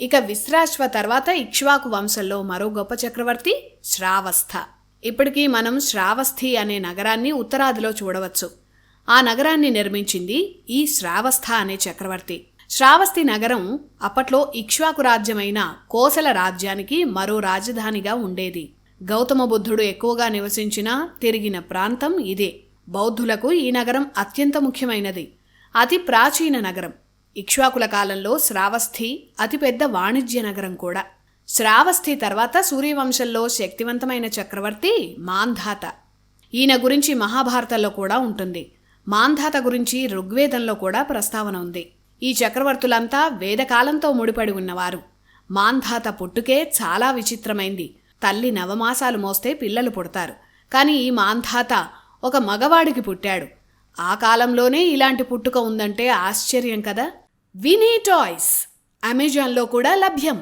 ఇక విశ్రాశ్వ తర్వాత ఇక్ష్వాకు వంశంలో మరో గొప్ప చక్రవర్తి శ్రావస్థ. ఇప్పటికీ మనం శ్రావస్థి అనే నగరాన్ని ఉత్తరాదిలో చూడవచ్చు. ఆ నగరాన్ని నిర్మించింది ఈ శ్రావస్థ అనే చక్రవర్తి. శ్రావస్తి నగరం అప్పట్లో ఇక్ష్వాకు రాజ్యమైన కోసల రాజ్యానికి మరో రాజధానిగా ఉండేది. గౌతమ బుద్ధుడు ఎక్కువగా నివసించిన తిరిగిన ప్రాంతం ఇదే. బౌద్ధులకు ఈ నగరం అత్యంత ముఖ్యమైనది. అతి ప్రాచీన నగరం. ఇక్ష్వాకుల కాలంలో శ్రావస్థి అతిపెద్ద వాణిజ్య నగరం కూడా. శ్రావస్థి తర్వాత సూర్యవంశంలో శక్తివంతమైన చక్రవర్తి మాంధాత. ఈయన గురించి మహాభారతంలో కూడా ఉంటుంది. మాంధాత గురించి ఋగ్వేదంలో కూడా ప్రస్తావన ఉంది. ఈ చక్రవర్తులంతా వేదకాలంతో ముడిపడి ఉన్నవారు. మాంధాత పుట్టుకే చాలా విచిత్రమైంది. తల్లి నవమాసాలు మోస్తే పిల్లలు పుడతారు. కానీ ఈ మాంధాత ఒక మగవాడికి పుట్టాడు. ఆ కాలంలోనే ఇలాంటి పుట్టుక ఉందంటే ఆశ్చర్యం కదా? వినీ టాయ్స్ అమెజాన్లో కూడా లభ్యం